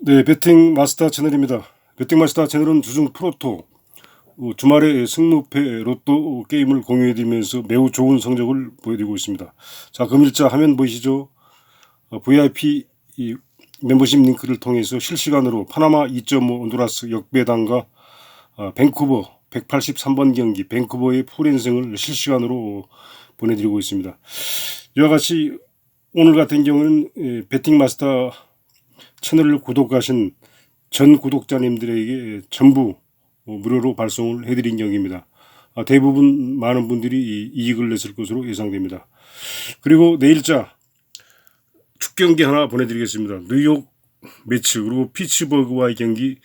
네, 배팅 마스터 채널입니다. 배팅 마스터 채널은 주중 프로토 어, 주말에 승무패 로또 게임을 공유해드리면서 매우 좋은 성적을 보여드리고 있습니다. 자, 금일자 화면 보이시죠? 어, VIP 이 멤버십 링크를 통해서 실시간으로 파나마 2.5 온두라스 역배당과 어, 밴쿠버 183번 경기 밴쿠버의 풀인생을 실시간으로 보내드리고 있습니다. 이와 같이 오늘 같은 경우는 예, 배팅 마스터 채널을 구독하신 전 구독자님들에게 전부 어, 무료로 발송을 해드린 경기입니다. 아, 대부분 많은 분들이 이- 이익을 냈을 것으로 예상됩니다. 그리고 내일자 축경기 하나 보내드리겠습니다. 뉴욕 매치 그리고 피츠버그와의 경기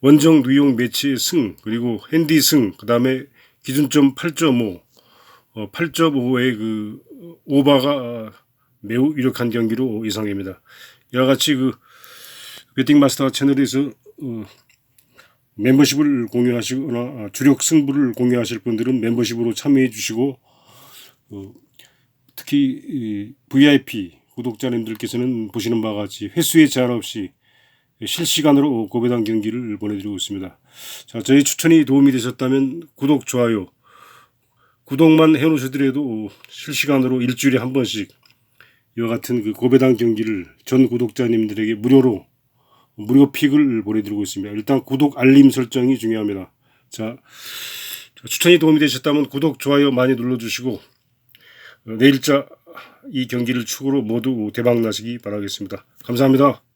원정 뉴욕 매치의 승 그리고 핸디 승 그다음에 기준점 8.5 어, 8.5의 그 오바가 어, 매우 유력한 경기로 예상됩니다. 이와 같이 그 배팅 마스터 채널에서 어, 멤버십을 공유하시거나 아, 주력 승부를 공유하실 분들은 멤버십으로 참여해 주시고 어, 특히 이 VIP 구독자님들께서는 보시는 바와 같이 횟수에 제한 없이 실시간으로 고배당 경기를 보내드리고 있습니다. 자, 저희 추천이 도움이 되셨다면 구독, 좋아요, 구독만 해놓으시더라도 실시간으로 일주일에 한 번씩 이와 같은 그 고배당 경기를 전 구독자님들에게 무료로 무료 픽을 보내드리고 있습니다. 일단 구독 알림 설정이 중요합니다. 자, 추천이 도움이 되셨다면 구독, 좋아요 많이 눌러주시고 어, 내일자 이 경기를 축으로 모두 대박 나시기 바라겠습니다. 감사합니다.